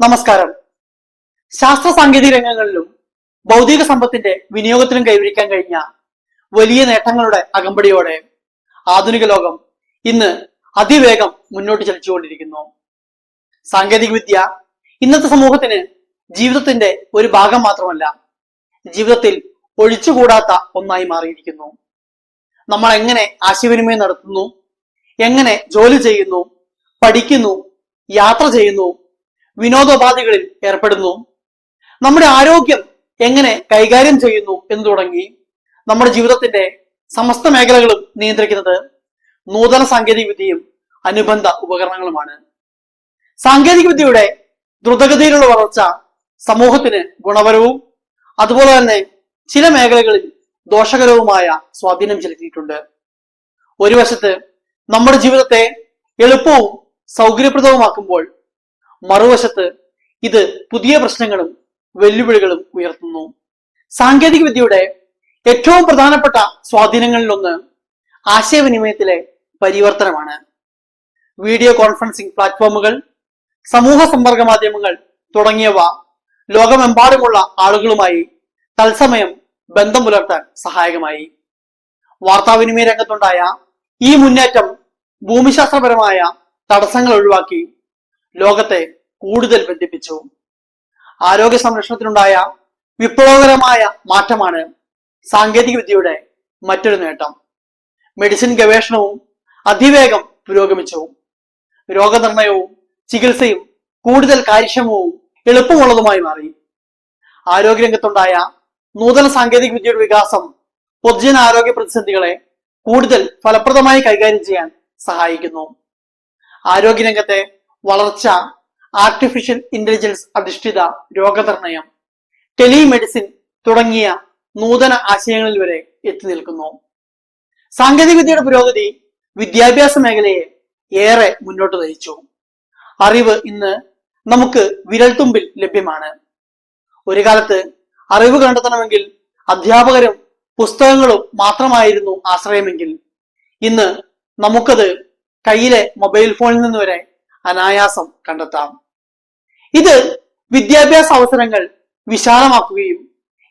നമസ്കാരം. ശാസ്ത്ര സാങ്കേതിക രംഗങ്ങളിലും ഭൗതിക സമ്പത്തിന്റെ വിനിയോഗത്തിലും കൈവരിക്കാൻ കഴിഞ്ഞ വലിയ നേട്ടങ്ങളുടെ അകമ്പടിയോടെ ആധുനിക ലോകം ഇന്ന് അതിവേഗം മുന്നോട്ട് ചലിച്ചുകൊണ്ടിരിക്കുന്നു. സാങ്കേതിക വിദ്യ ഇന്നത്തെ സമൂഹത്തിന് ജീവിതത്തിന്റെ ഒരു ഭാഗം മാത്രമല്ല ജീവിതത്തിൽ ഒഴിച്ചുകൂടാത്ത ഒന്നായി മാറിയിരിക്കുന്നു. നമ്മൾ എങ്ങനെ ആശയവിനിമയം നടത്തുന്നു എങ്ങനെ ജോലി ചെയ്യുന്നു പഠിക്കുന്നു യാത്ര ചെയ്യുന്നു വിനോദോപാധികളിൽ ഏർപ്പെടുന്നു. നമ്മുടെ ആരോഗ്യം എങ്ങനെ കൈകാര്യം ചെയ്യുന്നു എന്ന് തുടങ്ങി നമ്മുടെ ജീവിതത്തിന്റെ സമസ്ത മേഖലകളും നിയന്ത്രിക്കുന്നത് നൂതന സാങ്കേതിക വിദ്യയും അനുബന്ധ ഉപകരണങ്ങളുമാണ്. സാങ്കേതിക വിദ്യയുടെ ദ്രുതഗതിയിലുള്ള വളർച്ച സമൂഹത്തിന് ഗുണപരവും അതുപോലെ തന്നെ ചില മേഖലകളിൽ ദോഷകരവുമായ സ്വാധീനം ചെലുത്തിയിട്ടുണ്ട്. ഒരു വശത്ത് നമ്മുടെ ജീവിതത്തെ എളുപ്പവും സൗകര്യപ്രദവുമാക്കുമ്പോൾ മറുവശത്ത് ഇത് പുതിയ പ്രശ്നങ്ങളും വെല്ലുവിളികളും ഉയർത്തുന്നു. സാങ്കേതിക വിദ്യയുടെ ഏറ്റവും പ്രധാനപ്പെട്ട സ്വാധീനങ്ങളിലൊന്ന് ആശയവിനിമയത്തിലെ പരിവർത്തനമാണ്. വീഡിയോ കോൺഫറൻസിംഗ് പ്ലാറ്റ്ഫോമുകൾ സമൂഹ സമ്പർക്ക മാധ്യമങ്ങൾ തുടങ്ങിയവ ലോകമെമ്പാടുമുള്ള ആളുകളുമായി തത്സമയം ബന്ധം പുലർത്താൻ സഹായകമായി. വാർത്താവിനിമയ രംഗത്തുണ്ടായ ഈ മുന്നേറ്റം ഭൂമിശാസ്ത്രപരമായ തടസ്സങ്ങൾ ഒഴിവാക്കി ലോകത്തെ കൂടുതൽ ബന്ധിപ്പിച്ചു. ആരോഗ്യ സംരക്ഷണത്തിനുണ്ടായ വിപ്ലവകരമായ മാറ്റമാണ് സാങ്കേതിക വിദ്യയുടെ മറ്റൊരു നേട്ടം. മെഡിസിൻ ഗവേഷണവും അതിവേഗം പുരോഗമിച്ചു രോഗനിർണയവും ചികിത്സയും കൂടുതൽ കാര്യക്ഷമവും എളുപ്പമുള്ളതുമായി മാറി. ആരോഗ്യരംഗത്തുണ്ടായ നൂതന സാങ്കേതിക വിദ്യയുടെ വികാസം പൊതുജന ആരോഗ്യ പ്രതിസന്ധികളെ കൂടുതൽ ഫലപ്രദമായി കൈകാര്യം ചെയ്യാൻ സഹായിക്കുന്നു. ആരോഗ്യരംഗത്തെ വളർച്ച ആർട്ടിഫിഷ്യൽ ഇന്റലിജൻസ് അധിഷ്ഠിത രോഗനിർണയം ടെലിമെഡിസിൻ തുടങ്ങിയ നൂതന ആശയങ്ങളിൽ വരെ എത്തി നിൽക്കുന്നു. സാങ്കേതികവിദ്യയുടെ പുരോഗതി വിദ്യാഭ്യാസ മേഖലയെ ഏറെ മുന്നോട്ട് നയിച്ചു. അറിവ് ഇന്ന് നമുക്ക് വിരൽത്തുമ്പിൽ ലഭ്യമാണ്. ഒരു കാലത്ത് അറിവ് കണ്ടെത്തണമെങ്കിൽ അധ്യാപകരും പുസ്തകങ്ങളും മാത്രമായിരുന്നു ആശ്രയമെങ്കിൽ ഇന്ന് നമുക്കത് കയ്യിലെ മൊബൈൽ ഫോണിൽ നിന്ന് വരെ അനായാസം കണ്ടെത്താം. ഇത് വിദ്യാഭ്യാസ അവസരങ്ങൾ വിശാലമാക്കുകയും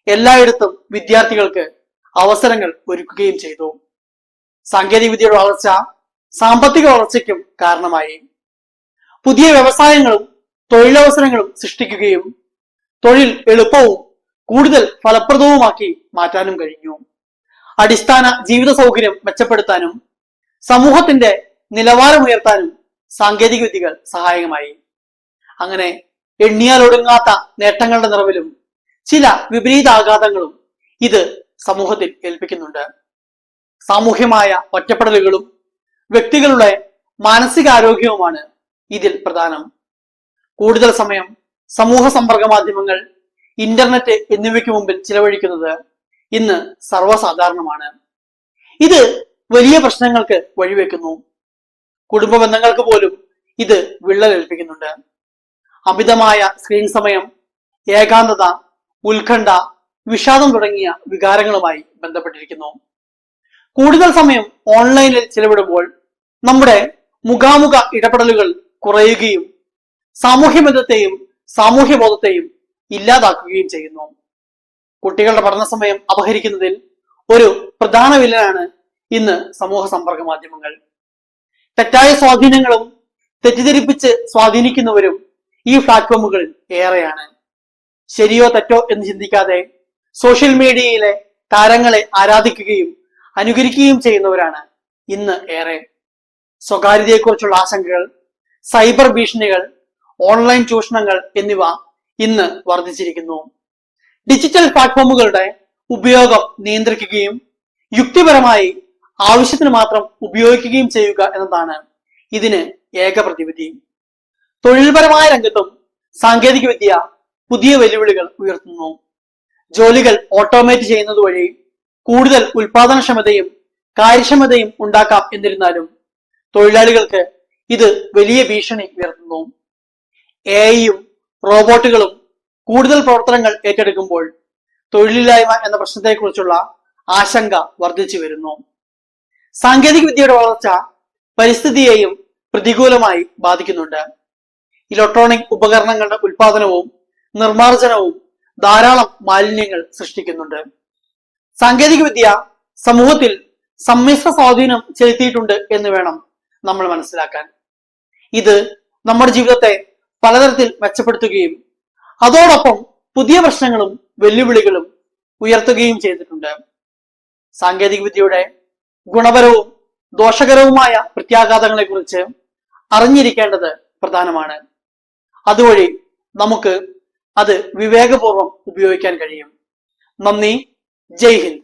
എല്ലായിടത്തും വിദ്യാർത്ഥികൾക്ക് അവസരങ്ങൾ ഒരുക്കുകയും ചെയ്തു. സാങ്കേതിക വിദ്യയുടെ വളർച്ച സാമ്പത്തിക വളർച്ചയ്ക്കും കാരണമായി. പുതിയ വ്യവസായങ്ങളും തൊഴിലവസരങ്ങളും സൃഷ്ടിക്കുകയും തൊഴിൽ എളുപ്പവും കൂടുതൽ ഫലപ്രദവുമാക്കി മാറ്റാനും കഴിഞ്ഞു. അടിസ്ഥാന ജീവിത സൗകര്യം മെച്ചപ്പെടുത്താനും സമൂഹത്തിന്റെ നിലവാരമുയർത്താനും സാങ്കേതിക വിദ്യകൾ സഹായകമായി. അങ്ങനെ എണ്ണിയാലൊടുങ്ങാത്ത നേട്ടങ്ങളുടെ നിറവിലും ചില വിപരീതാഘാതങ്ങളും ഇത് സമൂഹത്തിൽ ഏൽപ്പിക്കുന്നുണ്ട്. സാമൂഹ്യമായ ഒറ്റപ്പെടലുകളും വ്യക്തികളുടെ മാനസികാരോഗ്യവുമാണ് ഇതിൽ പ്രധാനം. കൂടുതൽ സമയം സമൂഹ സമ്പർക്ക മാധ്യമങ്ങൾ ഇന്റർനെറ്റ് എന്നിവയ്ക്ക് മുമ്പിൽ ചിലവഴിക്കുന്നത് ഇന്ന് സർവസാധാരണമാണ്. ഇത് വലിയ പ്രശ്നങ്ങൾക്ക് വഴിവെക്കുന്നു. കുടുംബ ബന്ധങ്ങൾക്ക് പോലും ഇത് വിള്ളലേൽപ്പിക്കുന്നുണ്ട്. അമിതമായ സ്ക്രീൻ സമയം ഏകാന്തത ഉത്കണ്ഠ വിഷാദം തുടങ്ങിയ വികാരങ്ങളുമായി ബന്ധപ്പെട്ടിരിക്കുന്നു. കൂടുതൽ സമയം ഓൺലൈനിൽ ചിലവിടുമ്പോൾ നമ്മുടെ മുഖാമുഖ ഇടപെടലുകൾ കുറയുകയും സാമൂഹ്യ ബന്ധത്തെയും സാമൂഹ്യ ബോധത്തെയും ഇല്ലാതാക്കുകയും ചെയ്യുന്നു. കുട്ടികളുടെ പഠന സമയം അപഹരിക്കുന്നതിൽ ഒരു പ്രധാന വില്ലനാണ് ഇന്ന് സമൂഹ സമ്പർക്ക മാധ്യമങ്ങൾ. തെറ്റായ സ്വാധീനങ്ങളും തെറ്റിദ്ധരിപ്പിച്ച് സ്വാധീനിക്കുന്നവരും ഈ പ്ലാറ്റ്ഫോമുകളിൽ ഏറെയാണ്. ശരിയോ തെറ്റോ എന്ന് ചിന്തിക്കാതെ സോഷ്യൽ മീഡിയയിലെ താരങ്ങളെ ആരാധിക്കുകയും അനുകരിക്കുകയും ചെയ്യുന്നവരാണ് ഇന്ന് ഏറെ. സ്വകാര്യതയെക്കുറിച്ചുള്ള ആശങ്കകൾ സൈബർ ഭീഷണികൾ ഓൺലൈൻ ചൂഷണങ്ങൾ എന്നിവ ഇന്ന് വർദ്ധിച്ചിരിക്കുന്നു. ഡിജിറ്റൽ പ്ലാറ്റ്ഫോമുകളുടെ ഉപയോഗം നിയന്ത്രിക്കുകയും യുക്തിപരമായി ആവശ്യത്തിന് മാത്രം ഉപയോഗിക്കുകയും ചെയ്യുക എന്നതാണ് ഇതിന് ഏക പ്രതിവിധി. തൊഴിൽപരമായ രംഗത്തും സാങ്കേതിക വിദ്യ പുതിയ വെല്ലുവിളികൾ ഉയർത്തുന്നു. ജോലികൾ ഓട്ടോമേറ്റ് ചെയ്യുന്നത് വഴി കൂടുതൽ ഉൽപാദനക്ഷമതയും കാര്യക്ഷമതയും ഉണ്ടാക്കാം എന്നിരുന്നാലും തൊഴിലാളികൾക്ക് ഇത് വലിയ ഭീഷണി ഉയർത്തുന്നു. എ ഐയും റോബോട്ടുകളും കൂടുതൽ പ്രവർത്തനങ്ങൾ ഏറ്റെടുക്കുമ്പോൾ തൊഴിലില്ലായ്മ എന്ന പ്രശ്നത്തെക്കുറിച്ചുള്ള ആശങ്ക വർദ്ധിച്ചു വരുന്നു. സാങ്കേതിക വിദ്യയുടെ വളർച്ച പരിസ്ഥിതിയെയും പ്രതികൂലമായി ബാധിക്കുന്നുണ്ട്. ഇലക്ട്രോണിക് ഉപകരണങ്ങളുടെ ഉൽപാദനവും നിർമ്മാർജനവും ധാരാളം മാലിന്യങ്ങൾ സൃഷ്ടിക്കുന്നുണ്ട്. സാങ്കേതിക വിദ്യ സമൂഹത്തിൽ സമ്മിശ്ര സ്വാധീനം ചെലുത്തിയിട്ടുണ്ട് എന്ന് വേണം നമ്മൾ മനസ്സിലാക്കാൻ. ഇത് നമ്മുടെ ജീവിതത്തെ പലതരത്തിൽ മെച്ചപ്പെടുത്തുകയും അതോടൊപ്പം പുതിയ പ്രശ്നങ്ങളും വെല്ലുവിളികളും ഉയർത്തുകയും ചെയ്തിട്ടുണ്ട്. സാങ്കേതികവിദ്യയുടെ ഗുണപരവും ദോഷകരവുമായ പ്രത്യാഘാതങ്ങളെ കുറിച്ച് അറിഞ്ഞിരിക്കേണ്ടത് പ്രധാനമാണ്. അതുവഴി നമുക്ക് അത് വിവേകപൂർവം ഉപയോഗിക്കാൻ കഴിയും. നന്ദി. ജയ് ഹിന്ദ്.